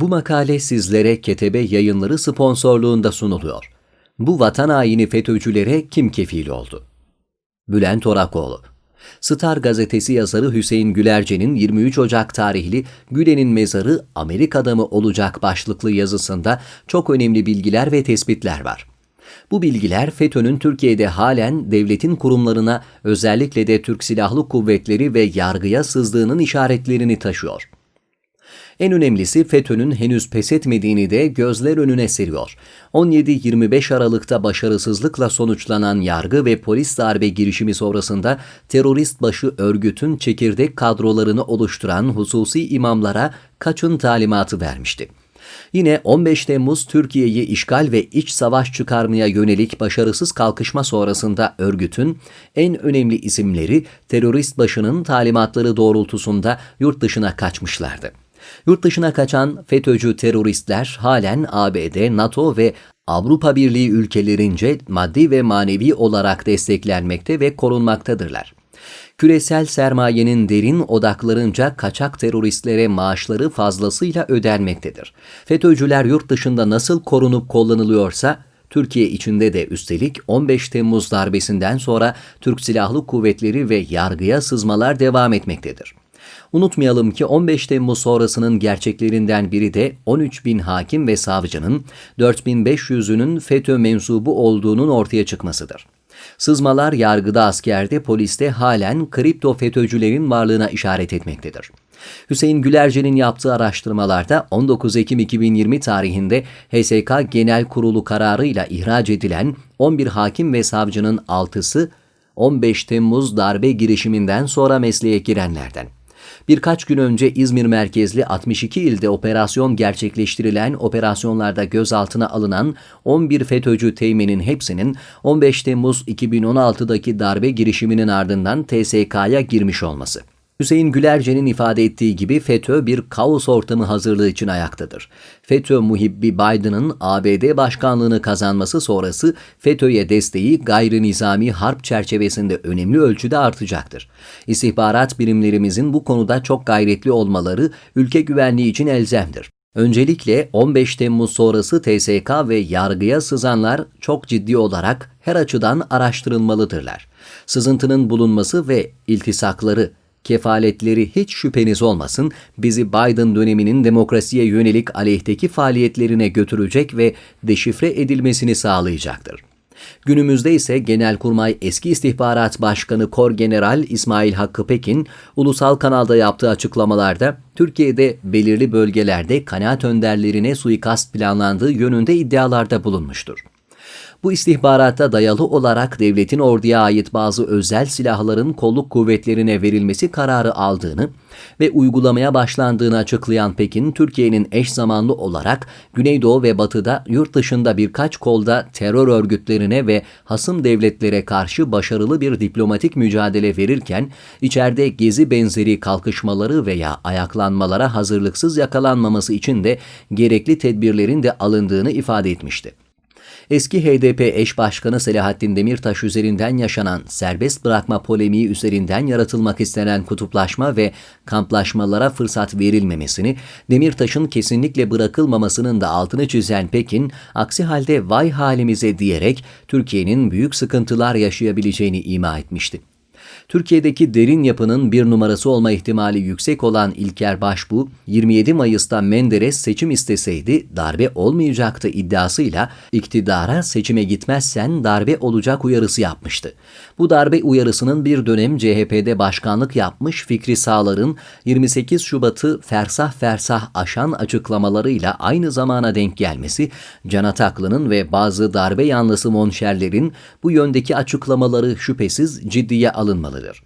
Bu makale sizlere Ketebe Yayınları sponsorluğunda sunuluyor. Bu vatan haini FETÖ'cülere kim kefil oldu? Bülent Orakoğlu Star gazetesi yazarı Hüseyin Gülerce'nin 23 Ocak tarihli Gülen'in mezarı Amerika'da mı olacak başlıklı yazısında çok önemli bilgiler ve tespitler var. Bu bilgiler FETÖ'nün Türkiye'de halen devletin kurumlarına özellikle de Türk Silahlı Kuvvetleri ve yargıya sızdığının işaretlerini taşıyor. En önemlisi FETÖ'nün henüz pes etmediğini de gözler önüne seriyor. 17-25 Aralık'ta başarısızlıkla sonuçlanan yargı ve polis darbe girişimi sonrasında terörist başı örgütün çekirdek kadrolarını oluşturan hususi imamlara kaçın talimatı vermişti. Yine 15 Temmuz Türkiye'yi işgal ve iç savaş çıkarmaya yönelik başarısız kalkışma sonrasında örgütün en önemli isimleri terörist başının talimatları doğrultusunda yurt dışına kaçmışlardı. Yurt dışına kaçan FETÖ'cü teröristler halen ABD, NATO ve Avrupa Birliği ülkelerince maddi ve manevi olarak desteklenmekte ve korunmaktadırlar. Küresel sermayenin derin odaklarınca kaçak teröristlere maaşları fazlasıyla ödenmektedir. FETÖ'cüler yurt dışında nasıl korunup kullanılıyorsa Türkiye içinde de üstelik 15 Temmuz darbesinden sonra Türk Silahlı Kuvvetleri ve yargıya sızmalar devam etmektedir. Unutmayalım ki 15 Temmuz sonrasının gerçeklerinden biri de 13 bin hakim ve savcının 4500'ünün FETÖ mensubu olduğunun ortaya çıkmasıdır. Sızmalar yargıda, askerde, poliste halen kripto FETÖ'cülerin varlığına işaret etmektedir. Hüseyin Gülerce'nin yaptığı araştırmalarda 19 Ekim 2020 tarihinde HSK Genel Kurulu kararıyla ihraç edilen 11 hakim ve savcının 6'sı 15 Temmuz darbe girişiminden sonra mesleğe girenlerden. Birkaç gün önce İzmir merkezli 62 ilde operasyon gerçekleştirilen operasyonlarda gözaltına alınan 11 FETÖ'cü teğmenin hepsinin 15 Temmuz 2016'daki darbe girişiminin ardından TSK'ya girmiş olması. Hüseyin Gülerce'nin ifade ettiği gibi FETÖ bir kaos ortamı hazırlığı için ayaktadır. FETÖ muhibbi Biden'ın ABD başkanlığını kazanması sonrası FETÖ'ye desteği gayri nizami harp çerçevesinde önemli ölçüde artacaktır. İstihbarat birimlerimizin bu konuda çok gayretli olmaları ülke güvenliği için elzemdir. Öncelikle 15 Temmuz sonrası TSK ve yargıya sızanlar çok ciddi olarak her açıdan araştırılmalıdırlar. Sızıntının bulunması ve iltisakları kefaletleri hiç şüpheniz olmasın bizi Biden döneminin demokrasiye yönelik aleyhteki faaliyetlerine götürecek ve deşifre edilmesini sağlayacaktır. Günümüzde ise Genelkurmay Eski İstihbarat Başkanı Kor General İsmail Hakkı Pekin, ulusal kanalda yaptığı açıklamalarda Türkiye'de belirli bölgelerde kanaat önderlerine suikast planlandığı yönünde iddialarda bulunmuştur. Bu istihbarata dayalı olarak devletin orduya ait bazı özel silahların kolluk kuvvetlerine verilmesi kararı aldığını ve uygulamaya başlandığını açıklayan Pekin, Türkiye'nin eş zamanlı olarak Güneydoğu ve Batı'da yurt dışında birkaç kolda terör örgütlerine ve hasım devletlere karşı başarılı bir diplomatik mücadele verirken, içeride gezi benzeri kalkışmaları veya ayaklanmalara hazırlıksız yakalanmaması için de gerekli tedbirlerin de alındığını ifade etmişti. Eski HDP eş başkanı Selahattin Demirtaş üzerinden yaşanan serbest bırakma polemiği üzerinden yaratılmak istenen kutuplaşma ve kamplaşmalara fırsat verilmemesini, Demirtaş'ın kesinlikle bırakılmamasının da altını çizen Pekin, aksi halde vay halimize diyerek Türkiye'nin büyük sıkıntılar yaşayabileceğini ima etmişti. Türkiye'deki derin yapının bir numarası olma ihtimali yüksek olan İlker Başbu, 27 Mayıs'ta Menderes seçim isteseydi darbe olmayacaktı iddiasıyla iktidara seçime gitmezsen darbe olacak uyarısı yapmıştı. Bu darbe uyarısının bir dönem CHP'de başkanlık yapmış Fikri Sağlar'ın 28 Şubat'ı fersah fersah aşan açıklamalarıyla aynı zamana denk gelmesi, Can Ataklı'nın ve bazı darbe yanlısı monşerlerin bu yöndeki açıklamaları şüphesiz ciddiye alınmalıdır.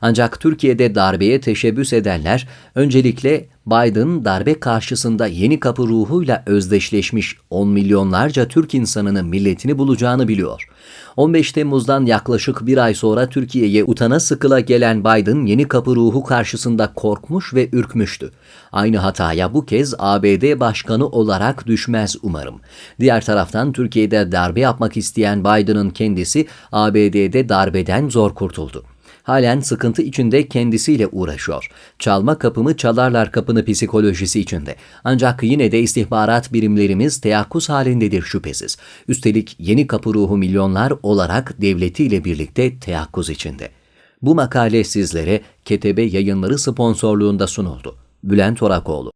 Ancak Türkiye'de darbeye teşebbüs edenler öncelikle Biden darbe karşısında yeni kapı ruhuyla özdeşleşmiş 10 milyonlarca Türk insanının milletini bulacağını biliyor. 15 Temmuz'dan yaklaşık bir ay sonra Türkiye'ye utana sıkıla gelen Biden yeni kapı ruhu karşısında korkmuş ve ürkmüştü. Aynı hataya bu kez ABD başkanı olarak düşmez umarım. Diğer taraftan Türkiye'de darbe yapmak isteyen Biden'ın kendisi ABD'de darbeden zor kurtuldu. Halen sıkıntı içinde kendisiyle uğraşıyor. Çalma kapımı çalarlar kapını psikolojisi içinde. Ancak yine de istihbarat birimlerimiz teyakkuz halindedir şüphesiz. Üstelik yeni kapı ruhu milyonlar olarak devletiyle birlikte teyakkuz içinde. Bu makale sizlere Ketebe Yayınları sponsorluğunda sunuldu. Bülent Orakoğlu